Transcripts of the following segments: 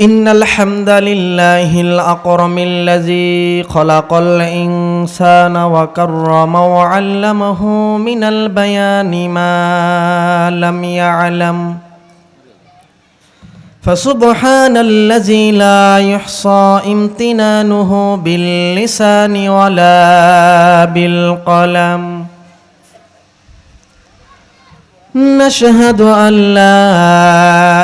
إن الحمد لله الأكرم الذي خلق الإنسان وكرم وعلمه من البيان ما لم يعلم فسبحان الذي لا يحصى امتنانه باللسان ولا بالقلم نشهد أن لا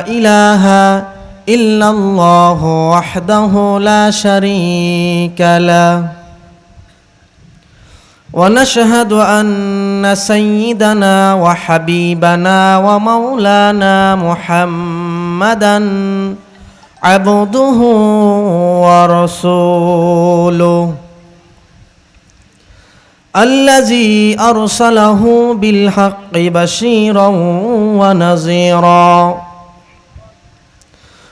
إله إلا الله وحده لا شريك له. ونشهد أن سيدنا وحبيبنا ومولانا محمدا عبده ورسوله. الذي أرسله بالحق بشيرا ونذيرا.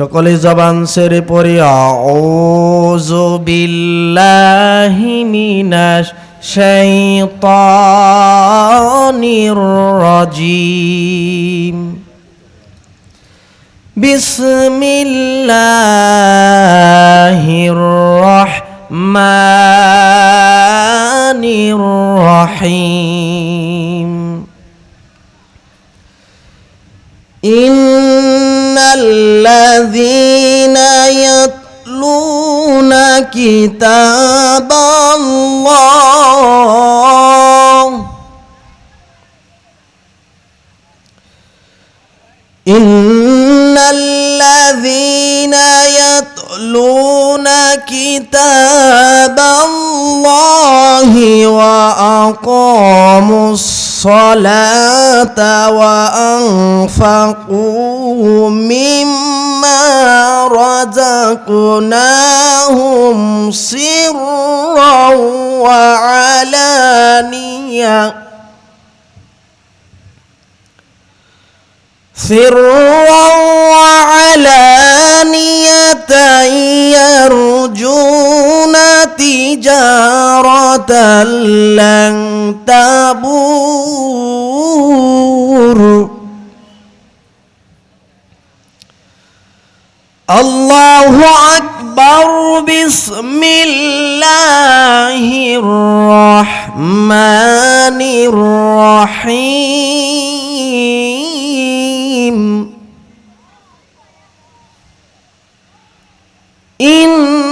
সকলে জবান সেরে পড়ি আউযু বিল্লাহি মিনাশ শাইতানির রাজিম। বিসমিল্লাহির রহমানির রহিম। الذين يتلون كتاب الله. إن الذين يتلون كتاب الله وأقاموا الصلاة وأنفقوا مما رزقناهم سرا وعلانية. سرا وعلانية يرجون تجارة لن تبور. الله أكبر بسم الله الرحمن الرحيم. إن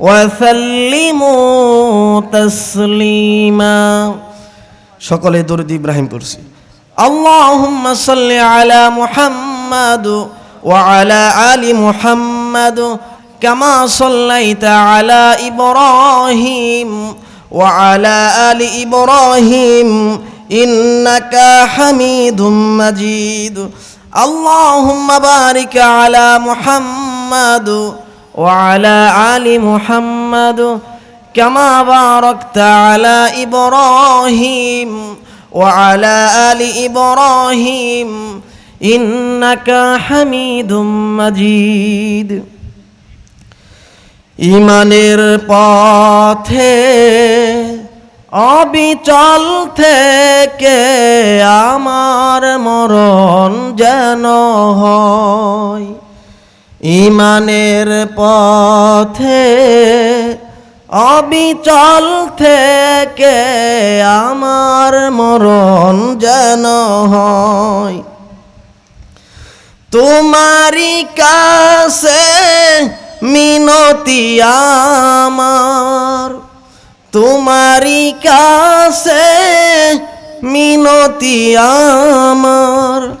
وسلموا تسليما সকলে দরুদ ইব্রাহিম পড়ছি اللهم صل على محمد وعلى آل محمد كما صليت على إبراهيم وعلى آل إبراهيم إنك حميد مجيد اللهم بارك على محمد وعلى آل محمد كما باركت على إبراهيم وعلى آل إبراهيم إنك حميد مجيد ইমানের পথে অবিচল থেকে আমার মরণ যেন হয় ইমানের পথে অবিচল থেকে আমার মরণ যেন হয়। তোমারি কাছে মিনতি আমার। তোমারি কাছে মিনতি আমার।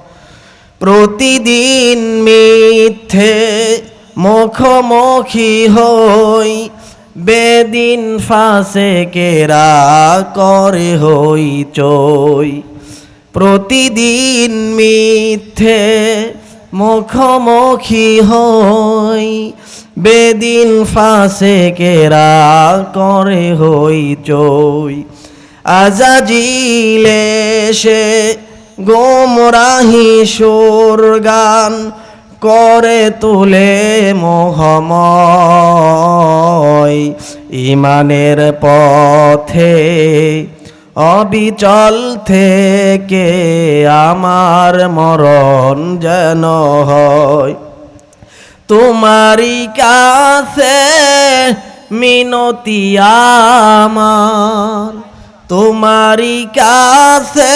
প্রতিদিন মিথ্যে মুখোমুখি হই, বেদিন ফাঁসে কেরা করে হই চই। প্রতিদিন মিথ্যে মুখোমুখি হই, বেদিন ফাঁসে কেরা করে হই চই। আজাজিলে সে গোমরাহি সুর গান করে তুলে মোহময়। ইমানের পথে অবিচল থেকে আমার মরণ যেন হয়। তোমারি কাছে মিনতি আমার। তোমারি কাছে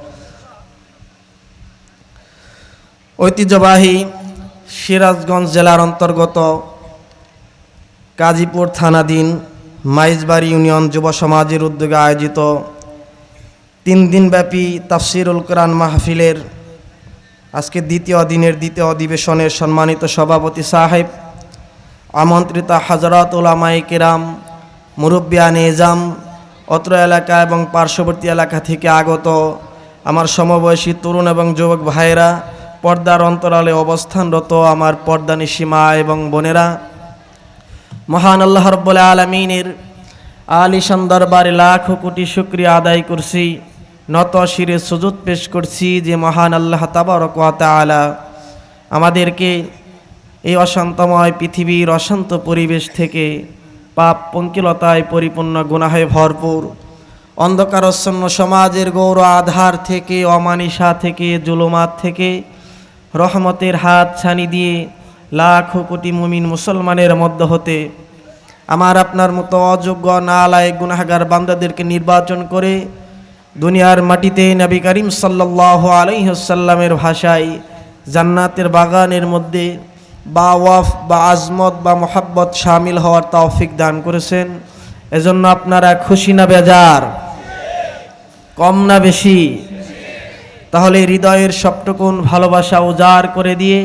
ঐতিহ্যবাহী সিরাজগঞ্জ জেলার অন্তর্গত গাজীপুর থানাধীন মাইজবাড়ি ইউনিয়ন যুব সমাজের উদ্যোগে আয়োজিত তিন দিনব্যাপী তাফসিরুল কোরআন মাহফিলের আজকে দ্বিতীয় দিনের দ্বিতীয় অধিবেশনের সম্মানিত সভাপতি সাহেব, আমন্ত্রিত হাজরত ওলামাই কেরাম মুরব্বিয়ান এজাম অত্র এলাকা এবং পার্শ্ববর্তী এলাকা থেকে আগত আমার সমবয়সী তরুণ এবং যুবক ভাইয়েরা পর্দার অন্তরালে অবস্থানরত আমার পর্দানিসী মা এবং বোনেরা, মহান আল্লাহ রব্বুল আলমিনের আলিশান দরবারে লাখ কোটি শুক্রিয়া আদায় করছি, নত শিরে সুযোগ পেশ করছি যে মহান আল্লাহ তাবারক ওয়া তাআলা আমাদেরকে এই অশান্তময় পৃথিবীর অশান্ত পরিবেশ থেকে পাপ পঙ্কিলতায় পরিপূর্ণ গুনাহে ভরপুর, অন্ধকারচ্ছন্ন সমাজের গৌর আধার থেকে, অমানিসা থেকে, জুলুমাত থেকে রহমতের হাত ছানি দিয়ে লাখ কোটি মুমিন মুসলমানের মধ্য হতে আমার আপনার মতো অযোগ্য নালায় গুনাহগার বান্দাদেরকে নির্বাচন করে দুনিয়ার মাটিতে নবী করিম সাল্লাহ আলহিহসাল্লামের ভাষায় জান্নাতের বাগানের মধ্যে বা ওয়াফ, বা আজমত, বা মোহাব্বত সামিল হওয়ার তৌফিক দান করেছেন। এজন্য আপনারা খুশি না বেজার? কম না বেশি? তাহলে হৃদয়ের সবটুকুন ভালোবাসা উজাড় করে দিয়ে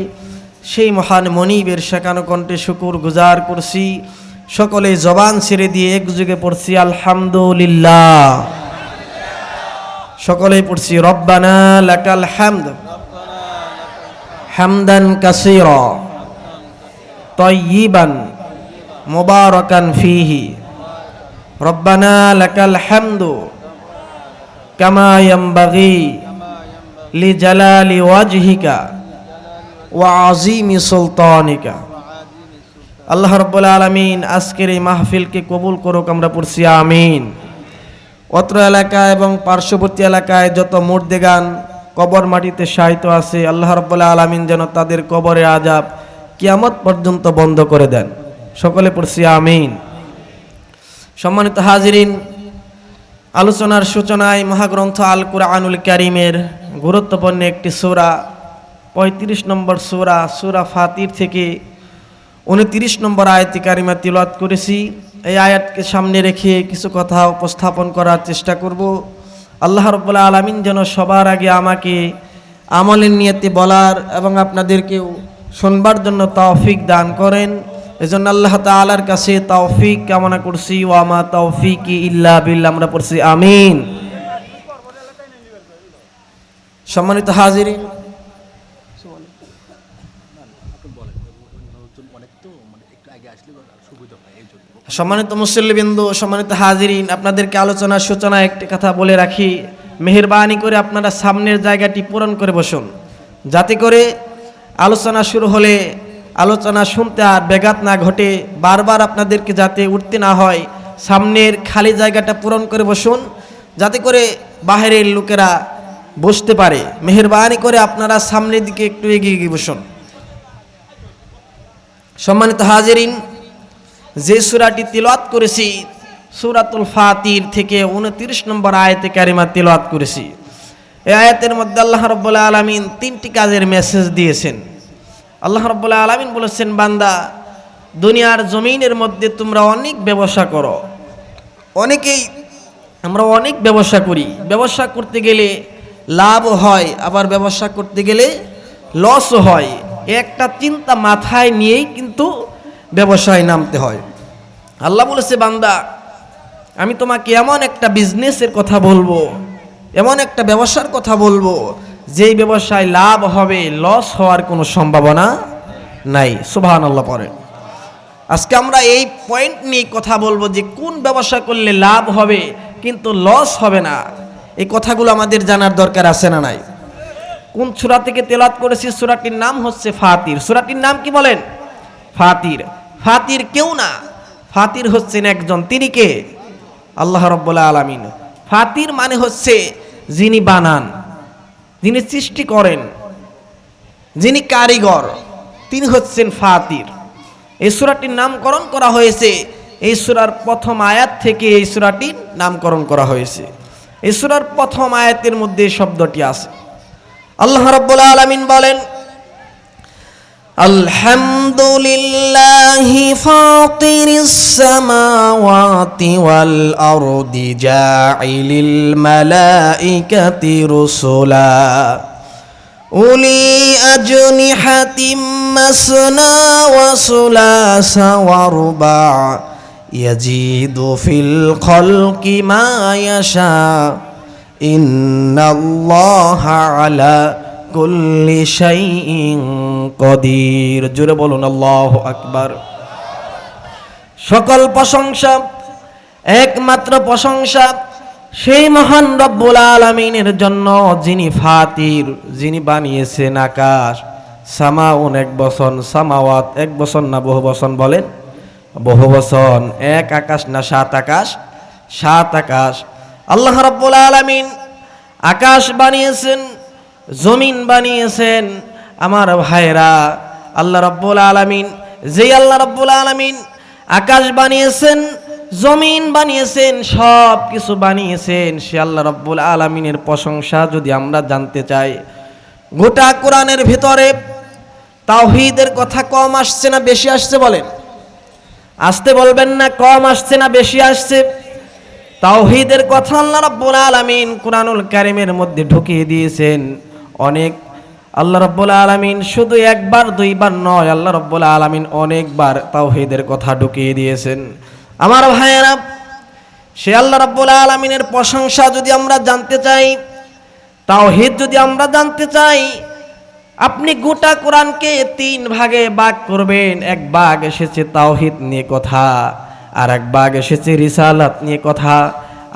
সেই মহান মনিবের শেখানো কণ্ঠে শুকুর গুজার করছি। সকলে জবান ছেড়ে দিয়ে একযুগে পড়ছি, আলহামদুলিল্লাহ। সকলেই পড়ছি, রব্বানা লাকাল হামদ। হামদান কাসীরা। তয়্যিবান মুবারাকান ফিহি। রব্বানা লাকাল হামদু কামা ওয়াজহিকা ওয়া আজিমি সুলতানিকা। আল্লাহ রব্বুল আলমিন আজকের এই মাহফিলকে কবুল করুক, আমরা পড়ছি আমিন। অত্র এলাকা এবং পার্শ্ববর্তী এলাকায় যত মুর্দেগান কবর মাটিতে সাহিত্য আছে, আল্লাহ রব্বুল্লাহ আলমিন যেন তাদের কবরে আজাব কিয়ামত পর্যন্ত বন্ধ করে দেন। সকলে পড়ছি আমিন। সম্মানিত হাজিরিন আলোচনার সূচনায় মহাগ্রন্থ আল কুরআনুল কারিমের গুরুত্বপূর্ণ একটি সূরা, পঁয়ত্রিশ নম্বর সূরা সূরা ফাতির থেকে উনত্রিশ নম্বর আয়াতি কারিমা তিলত করেছি। এই আয়াতকে সামনে রেখে কিছু কথা উপস্থাপন করার চেষ্টা করব। আল্লাহ রব্বুল্লাহ আলমিন যেন সবার আগে আমাকে আমলের নিয়তে বলার এবং আপনাদেরকেও শুনবার জন্য তৌফিক দান করেন। এজন্য আল্লাহ তালার কাছে তৌফিক কামনা করছি। ওয়ামা তৌফিক ইল্লা বিল্লাহ। আমরা পড়ছি আমিন। সম্মানিত হাজির সম্মানিত মুসল্লিবিন্দু, সম্মানিত হাজিরিন, আপনাদেরকে আলোচনার সূচনা একটি কথা বলে রাখি। মেহরবানি করে আপনারা সামনের জায়গাটি পূরণ করে বসুন। যাতে করে আলোচনা শুরু হলে আলোচনা শুনতে আর ব্যাঘাত না ঘটে, বারবার আপনাদেরকে যাতে উঠতে না হয়, সামনের খালি জায়গাটা পূরণ করে বসুন, যাতে করে বাহিরের লোকেরা বসতে পারে। মেহরবানি করে আপনারা সামনের দিকে একটু এগিয়ে গিয়ে বসুন। সম্মানিত হাজিরিন, যে সুরাটি তিলওয়াত করেছি, সুরাতুল ফাতির থেকে উনত্রিশ নম্বর আয়াতে কারিমা তিলওয়াত করেছি। এই আয়াতের মধ্যে আল্লাহ রব্বুল্লাহ আলমিন তিনটি কাজের মেসেজ দিয়েছেন। আল্লাহ রব্বুল্লাহ আলমিন বলেছেন, বান্দা, দুনিয়ার জমিনের মধ্যে তোমরা অনেক ব্যবসা করো। অনেকেই আমরা অনেক ব্যবসা করি। ব্যবসা করতে গেলে লাভ হয়, আবার ব্যবসা করতে গেলে লসও হয়। একটা চিন্তা মাথায় নিয়েই কিন্তু ব্যবসায় নামতে হয়। আল্লাহ বলেছে, বান্দা, আমি তোমাকে এমন একটা বিজনেসের কথা বলব, এমন একটা ব্যবসার কথা বলব যেই ব্যবসায় লাভ হবে লস হওয়ার কোনো সম্ভাবনা নাই। সুবাহান আল্লাহ পরে আজকে আমরা এই পয়েন্ট নিয়ে কথা বলব যে কোন ব্যবসা করলে লাভ হবে, কিন্তু লস হবে না। এই কথাগুলো আমাদের জানার দরকার আছে না নাই? কোন সুরা থেকে তেলাত করেছি? সুরাটির নাম হচ্ছে ফাতির। সুরাটির নাম কি বলেন? ফাতির। ফাতির কেউ না। ফাতির হচ্ছেন একজন। তিনি কে? আল্লাহ রব্বুল্লাহ আলমিন। ফাতির মানে হচ্ছে যিনি বানান। যিনি সৃষ্টি করেন, যিনি কারিগর, তিনি হচ্ছেন ফাতির। এই সুরাটির নামকরণ করা হয়েছে, এই সুরার প্রথম আয়াত থেকে এই সুরাটির নামকরণ করা হয়েছে। এই সুরার প্রথম আয়াতের মধ্যে শব্দটি আছে। আল্লাহ রব্বুল আলমিন বলেন الحمد لله فاطر السماوات والأرض جاعل الملائكة رسلا أولي أجنحة مسنا وثلاث ورباع يزيد في الخلق ما يشاء إن الله على كل شيء কদির। জোরে বলুন, আল্লাহ আকবার। সকল প্রশংসা, একমাত্র প্রশংসা সেই মহান রব্বুল আলমিনের জন্য, যিনি ফাতির, যিনি বানিয়েছেন আকাশ। সামাউন এক বসন, সামাওয়াত এক বসন না বহু বসন বলেন? বহু বসন, এক আকাশ না সাত আকাশ? সাত আকাশ। আল্লাহ রব্বুল আলমিন আকাশ বানিয়েছেন, জমিন বানিয়েছেন আমার ভাইরা আল্লাহ রব্বুল আলমিন, যেই আল্লাহ রব্বুল আলমিন আকাশ বানিয়েছেন, জমিন বানিয়েছেন, সব কিছু বানিয়েছেন, সে আল্লাহ রব্বুল আলমিনের প্রশংসা যদি আমরা জানতে চাই। গোটা কোরআনের ভিতরে তাওহিদের কথা কম আসছে না বেশি আসছে বলেন? আসতে বলবেন না, কম আসছে না, বেশি আসছে? তাওহিদের কথা আল্লাহ রাব্বুল আলামিন কোরআনুল কারিমের মধ্যে ঢুকিয়ে দিয়েছেন। অনেক আল্লাহ রাব্বুল আলামিন শুধু একবার, দুইবার নয়, আল্লাহ রাব্বুল আলামিন অনেকবার তাওহিদের কথা ঢুকিয়ে দিয়েছেন। আমার ভাইয়েরা, সে আল্লাহ রাব্বুল আলামিনের প্রশংসা যদি আমরা জানতে চাই, তাওহিদ যদি আমরা জানতে চাই, আপনি গোটা কোরআনকে তিন ভাগে ভাগ করবেন। এক ভাগ এসেছে তাওহিদ নিয়ে কথা, আর এক ভাগ এসেছে রিসালাত নিয়ে কথা,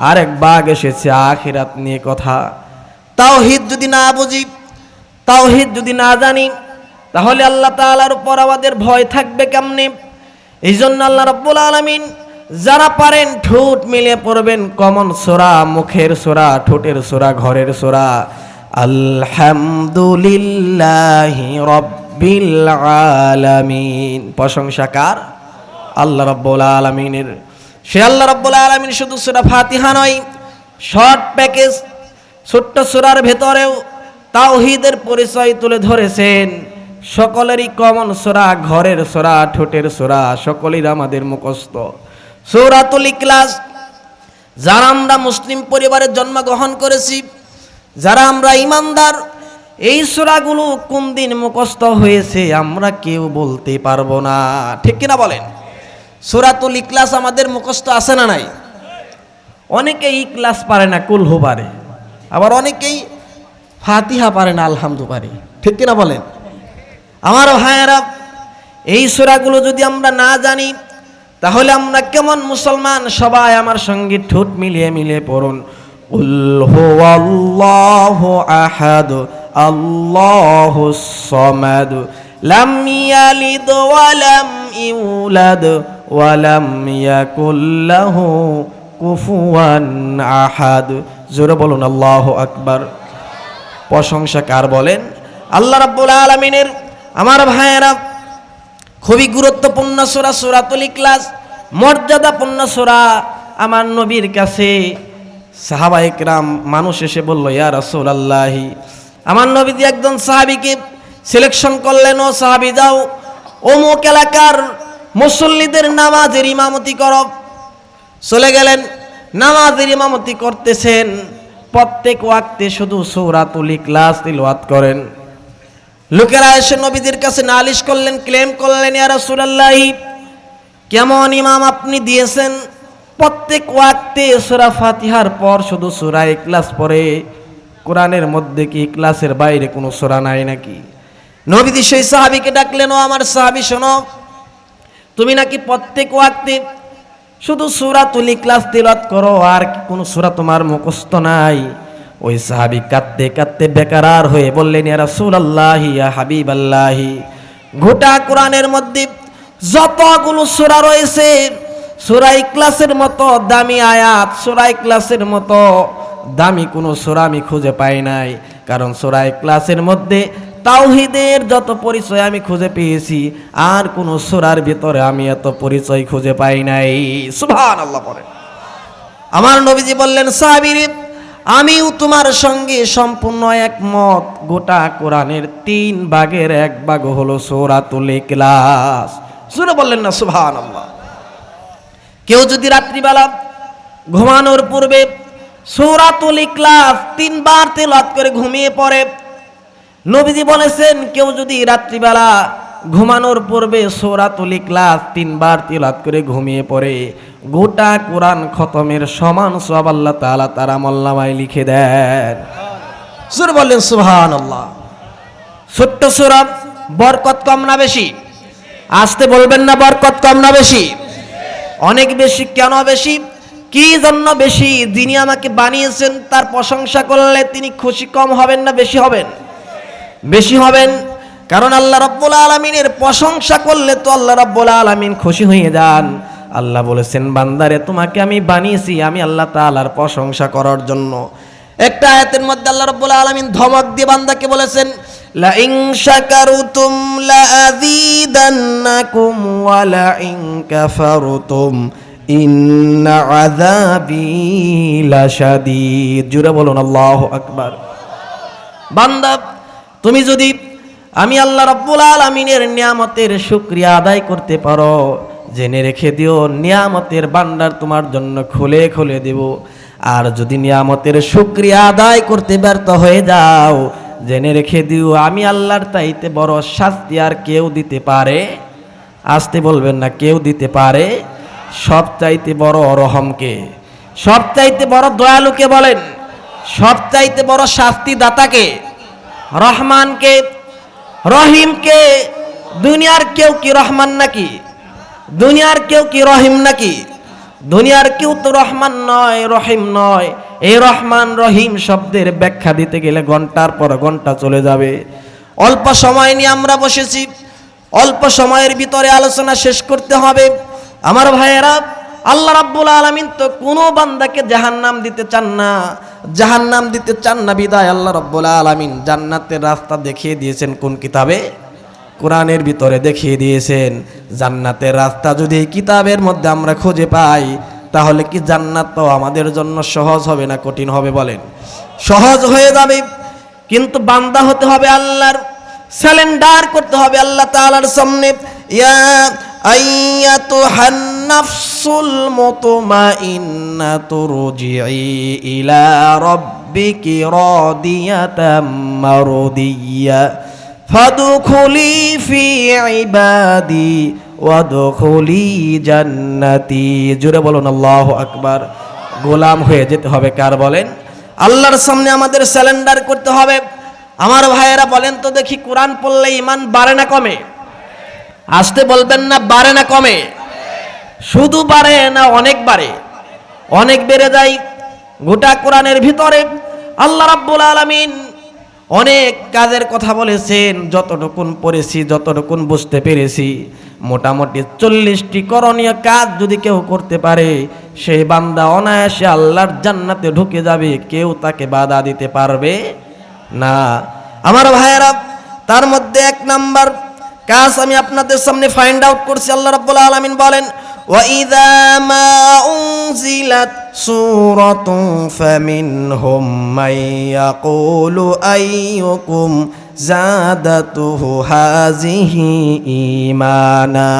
আর এক ভাগ এসেছে আখিরাত নিয়ে কথা। তাওহিদ যদি না বুঝি তাওহিদ যদি না জানি, তাহলে আল্লাহ তাআলার উপর আমাদের ভয় থাকবে কেমনে? এই জন্য আল্লাহ রব্বুল আলমিন যারা পারেন ঠোঁট মিলে পড়বেন, কমন সোরা, মুখের সোরা, ঠোঁটের সোরা, ঘরের সোরা। আলহামদুলিল্লাহি রব্বিল আলামিন। প্রশংসাকার আল্লাহ রব্বুল আলমিনের। সে আল্লাহ রব্বুল আলমিন শুধু সুরা ফাতিহা নয়, শর্ট প্যাকেজ, ছোট্ট সুরার ভেতরেও তাওহিদের পরিচয় তুলে ধরেছেন। সকলেরই কমন সোরা, ঘরের সোরা, ঠোঁটের সোরা সকলের আমাদের মুখস্থ। সৌরাতুল ইকলাস যারা আমরা মুসলিম পরিবারে জন্মগ্রহণ করেছি, যারা আমরা ইমানদার, এই সোরাগুলো কোন দিন মুখস্থ হয়েছে আমরা কেউ বলতে পারব না। ঠিক কিনা বলেন? সুরাতুল ইকলাস আমাদের মুখস্থ আছে না নাই? অনেকে ইকলাস পারে না, কুলহু পারে। আবার অনেকেই ফাতিহা পারে না আলহামদু পারে ঠিক কিনা বলেন? আমার ভাইয়েরা, এই সুরাগুলো যদি আমরা না জানি, তাহলে আমরা কেমন মুসলমান? সবাই আমার সঙ্গে ঠোঁট মিলিয়ে মিলিয়ে পড়ুন। আহাদ, আল্লাহু ইউলাদ কুফুয়ান আহাদ। জোরে বলুন, আল্লাহ আকবার। প্রশংসা কার বলেন? আল্লাহ রাব্বুল আলামিনের আমার ভাইয়েরা, খুবই গুরুত্বপূর্ণ সোরা সোরাতুল ইখলাস, মর্যাদাপূর্ণ সোরা আমার নবীর কাছে সাহাবা একরাম মানুষ এসে বলল, ইয়া রাসূলুল্লাহি। আমার নবীজি একজন সাহাবীকে সিলেকশন করলেন, ও সাহাবী, যাও। অমুক এলাকার মুসল্লিদের নামাজের ইমামতি করব চলে গেলেন, নামাজের ইমামতি করতেছেন। প্রত্যেক ওয়াক্তে শুধু সৌরাতুল ইখলাস তিলওয়াত করেন। লোকেরা এসে নবীদের কাছে নালিশ করলেন, ক্লেম করলেন, ইয়া রাসূলুল্লাহি, কেমন ইমাম আপনি দিয়েছেন? প্রত্যেক ওয়াক্তে সূরা ফাতিহার পর শুধু সূরা ইখলাস পড়ে। কোরআনের মধ্যে কি ইখলাসের বাইরে কোনো সূরা নাই নাকি? নবীদি সেই সাহাবীকে ডাকলেন, ও আমার সাহাবী, শোনো, তুমি নাকি প্রত্যেক ওয়াক্তে শুধু সুরাতুল ইখলাস তিলাওয়াত করো, আর কোনো সূরা তোমার মুখস্থ নাই। ওই সাহাবী কাঁদতে কাঁদতে বেকারার হয়ে বললেন, ইয়া রাসূলুল্লাহি, ইয়া হাবিবাল্লাহি। গোটা কোরআনের মধ্যে যতগুলো সূরা রয়েছে, সূরা ইখলাসের মতো দামি আয়াত, সূরা ইখলাসের মতো দামি কোনো সূরা আমি খুঁজে পাই নাই। কারণ সূরা ইখলাসের মধ্যে তাওহিদের যত পরিচয় আমি খুঁজে পেয়েছি, আর কোন সূরার ভিতরে আমি এত পরিচয় খুঁজে পাই নাই। সুবহানাল্লাহ পড়ে আমার নবীজি বললেন সাহাবীরে আমিও তোমার সঙ্গে সম্পূর্ণ একমত। গোটা কোরআনের তিন ভাগের এক ভাগ হলো সূরাতুল ক্লাস শুনে বললেন না, সুবহানাল্লাহ। কেউ যদি রাত্রিবেলা ঘুমানোর পূর্বে সূরাতুল ইখলাস তিনবার তেলাওয়াত করে ঘুমিয়ে পড়ে নবীজি বলেছেন কেউ যদি রাত্রিবেলা ঘুমানোর পূর্বে সৌরাতুল ইখলাস তিনবার তিলাত করে ঘুমিয়ে পড়ে গোটা কোরআন খতমের সমান সব আল্লাহ তাআলা তার আমল্লামায় লিখে দেন। সুর বললেন সুবহানাল্লাহ। ছোট্ট সূরা বরকত কম না বেশি? আসতে বলবেন না বরকত কম না বেশি? অনেক বেশি কেন বেশি? কি জন্য বেশি? যিনি আমাকে বানিয়েছেন তার প্রশংসা করলে তিনি খুশি কম হবেন না বেশি হবেন? বেশি হবেন, কারণ আল্লাহ রব্বুল আলমিনের প্রশংসা করলে তো আল্লাহ রব্বুল আলমিন খুশি হয়ে যান। আল্লাহ বলেছেন, বান্দারে, তোমাকে আমি বানিয়েছি, আমি আল্লাহ তাআলার প্রশংসা করার জন্য। একটা আয়াতের মধ্যে আল্লাহ রব্বুল আলমিন ধমক দিয়ে বান্দাকে বলেছেন লা ইন লা আযীদান্নাকুম ওয়া লা লাশাদীদ। জুড়ে বলুন, আল্লাহু আকবার। বান্দা তুমি যদি আমি আল্লাহ রাব্বুল আলামিনের নিয়ামতের শুকরিয়া আদায় করতে পারো, জেনে রেখে দিও, নিয়ামতের বান্ডার তোমার জন্য খুলে খুলে দেব। আর যদি নিয়ামতের শুকরিয়া আদায় করতে ব্যর্থ হয়ে যাও, জেনে রেখে দিও, আমি আল্লাহর তাইতে বড় শাস্তি আর কেউ দিতে পারে? আসতে বলবেন না, কেউ দিতে পারে? সব চাইতে বড় অরহমকে, সব চাইতে বড় দয়ালুকে বলেন, সব চাইতে বড় শাস্তি দাতাকে রহমানকে, রহিমকে, দুনিয়ার কেউ কি রহমান নাকি? দুনিয়ার কেউ কি রহিম নাকি? দুনিয়ার কেউ তো রহমান নয়, রহিম নয়। এই রহমান, রহিম শব্দের ব্যাখ্যা দিতে গেলে ঘণ্টার পর ঘণ্টা চলে যাবে। অল্প সময় নিয়ে আমরা বসেছি। অল্প সময়ের ভিতরে আলোচনা শেষ করতে হবে। আমার ভাইয়েরা, আল্লাহ রাব্বুল আলামিন তো কোনো বান্দাকে জাহান্নাম দিতে চান না। জাহান্নাম দিতে চান না বিদায়, আল্লাহ রাব্বুল আলামিন জান্নাতের রাস্তা দেখিয়ে দিয়েছেন। কোন কিতাবে? কোরআনের ভিতরে দেখিয়ে দিয়েছেন। জান্নাতের রাস্তা যদি এই কিতাবের মধ্যে আমরা খুঁজে পাই, তাহলে কি জান্নাত তো আমাদের জন্য সহজ হবে না কঠিন হবে বলেন? সহজ হয়ে যাবে। কিন্তু বান্দা হতে হবে আল্লাহর স্যালেন্ডার করতে হবে আল্লাহ তাআলার সামনে। ইয়া আইয়াতুহান নাফসুল মুতমাইন্নাতু রুজিই ইলা রাব্বিকি রাদিয়াতাম মারদিয়া ফাদখুলি ফি ইবাদি ওয়াদখুলি জান্নাতি। জুড়ে বলুন, আল্লাহু আকবার। গোলাম হয়ে যেতে হবে, কার বলেন? আল্লাহর সামনে আমাদের স্যালেন্ডার করতে হবে। আমার ভাইয়েরা বলেন তো দেখি, কোরআন পড়লে ইমান বাড়ে না কমে? আসতে বলবেন না, বাড়ে না কমে। শুধু বাড়ে না অনেক বাড়ে। অনেক বেড়ে যায় গোটা কোরআনের ভিতরে। আল্লাহ রাব্বুল আলামিন অনেক কাজের কথা বলেছেন, যতটুকুন পড়েছি, যতটুকুন বুঝতে পেরেছি। মোটামুটি চল্লিশটি করণীয় কাজ যদি কেউ করতে পারে সেই বান্দা অনায়াসে আল্লাহর জান্নাতে ঢুকে যাবে, কেউ তাকে বাধা দিতে পারবে না। আমার ভাইয়েরা, তার মধ্যে এক নাম্বার কাজ আমি আপনাদের সামনে ফাইন্ড আউট করছি আল্লাহ রাব্বুল আলামিন বলেন وَإِذَا مَا أُنزِلَتْ سُورَةٌ فَمِنْهُمْ مَن يَقُولُ أَيُّكُمْ زَادَتْهُ هَذِهِ إِيمَانًا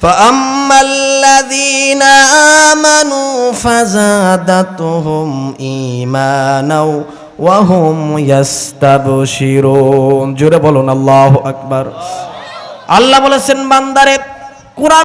فأما الذين آمنوا فزادتهم إيمانا وهم يستبشرون জোরে বলুন আল্লাহু আকবার আল্লাহ বলেছেন বান্দারে কোরআন